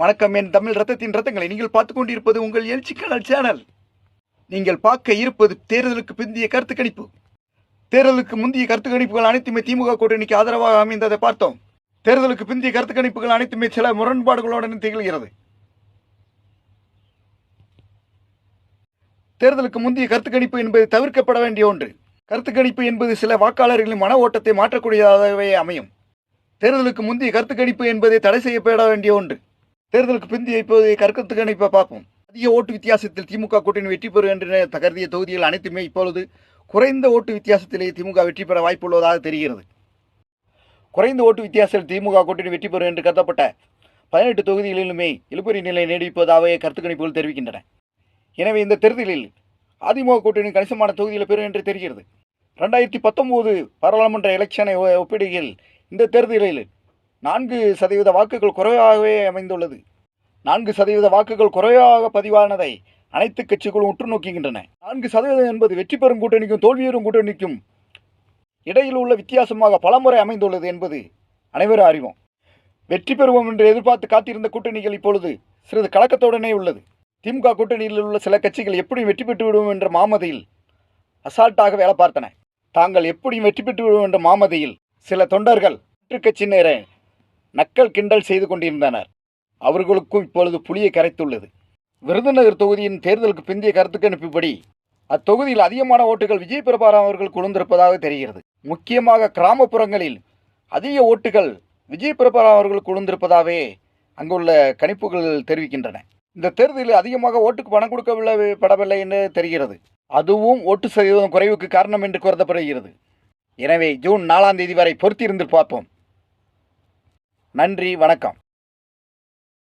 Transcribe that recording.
வணக்கம் என் தமிழ் ரத்தத்தின் ரத்தங்களை நீங்கள் பார்த்துக்கொண்டிருப்பது உங்கள் எழுச்சி கனல் சேனல். நீங்கள் பார்க்க இருப்பது தேர்தலுக்கு பிந்தைய கருத்து கணிப்பு. தேர்தலுக்கு முந்தைய கருத்து கணிப்புகள் அனைத்துமே திமுக கூட்டணிக்கு ஆதரவாக அமைந்ததை பார்த்தோம். தேர்தலுக்கு பிந்திய கருத்து கணிப்புகள் அனைத்துமே சில முரண்பாடுகளுடன் திகழ்கிறது. தேர்தலுக்கு முந்தைய கருத்து கணிப்பு என்பது தவிர்க்கப்பட வேண்டிய ஒன்று. கருத்து கணிப்பு என்பது சில வாக்காளர்களின் மன ஓட்டத்தை மாற்றக்கூடியதாகவே அமையும். தேர்தலுக்கு முந்தைய கருத்து கணிப்பு என்பதை தடை செய்யப்பட வேண்டிய ஒன்று. தேர்தலுக்கு பிந்தைய இப்போது கருத்து கணிப்பை பார்ப்போம். அதிக ஓட்டு வித்தியாசத்தில் திமுக கூட்டணி வெற்றி பெறும் என்று கருதிய தொகுதிகள் அனைத்துமே இப்பொழுது குறைந்த ஓட்டு வித்தியாசத்திலே திமுக வெற்றி பெற வாய்ப்புள்ளதாக தெரிகிறது. குறைந்த ஓட்டு வித்தியாசத்தில் திமுக கூட்டணி வெற்றி பெறும் என்று கருதப்பட்ட பதினெட்டு தொகுதிகளிலுமே இழுபறி நிலை நீடிப்பதாகவே கருத்து கணிப்புகள் தெரிவிக்கின்றன. எனவே இந்த தேர்தலில் அதிமுக கூட்டணி கணிசமான தொகுதியில் பெறும் என்று தெரிகிறது. ரெண்டாயிரத்தி பத்தொம்போது பாராளுமன்ற எலெக்ஷனை ஒப்பிடுகையில் இந்த தேர்தலில் நான்கு சதவீத வாக்குகள் குறைவாகவே அமைந்துள்ளது. நான்கு சதவீத வாக்குகள் குறைவாக பதிவானதை அனைத்து கட்சிகளும் உற்று நோக்குகின்றன. நான்கு சதவீதம் என்பது வெற்றி பெறும் கூட்டணிக்கும் தோல்வியேறும் கூட்டணிக்கும் இடையில் உள்ள வித்தியாசமாக பலமுறை அமைந்துள்ளது என்பது அனைவரும் அறிவோம். வெற்றி பெறுவோம் என்று எதிர்பார்த்து காத்திருந்த கூட்டணிகள் இப்பொழுது சிறிது கலக்கத்துடனே உள்ளது. திமுக கூட்டணியில் உள்ள சில கட்சிகள் எப்படியும் வெற்றி பெற்று விடுவோம் என்ற மாமதையில் அசால்ட்டாக வேலை பார்த்தன. தாங்கள் எப்படியும் வெற்றி பெற்று விடுவோம் என்ற மாமதையில் சில தொண்டர்கள் கட்சியினரை நக்கல் கிண்டல் செய்து கொண்டிருந்தனர். அவர்களுக்கும் இப்பொழுது புலியை கரைத்துள்ளது. விருதுநகர் தொகுதியின் தேர்தலுக்கு பிந்தைய கருத்து கணிப்புப்படி அத்தொகுதியில் அதிகமான ஓட்டுகள் விஜய் பிரபாரம் அவர்கள் குழுந்திருப்பதாக தெரிகிறது. முக்கியமாக கிராமப்புறங்களில் அதிக ஓட்டுகள் விஜய் பிரபாரம் அவர்கள் குழுந்திருப்பதாகவே அங்குள்ள கணிப்புகள் தெரிவிக்கின்றன. இந்த தேர்தலில் அதிகமாக ஓட்டுக்கு பணம் கொடுக்கவில்லை படவில்லை என்று தெரிகிறது. அதுவும் ஓட்டு சதவீதம் குறைவுக்கு காரணம் என்று கருதப்படுகிறது. எனவே ஜூன் நாலாம் தேதி வரை பொறுத்திருந்து பார்ப்போம். நன்றி வணக்கம்.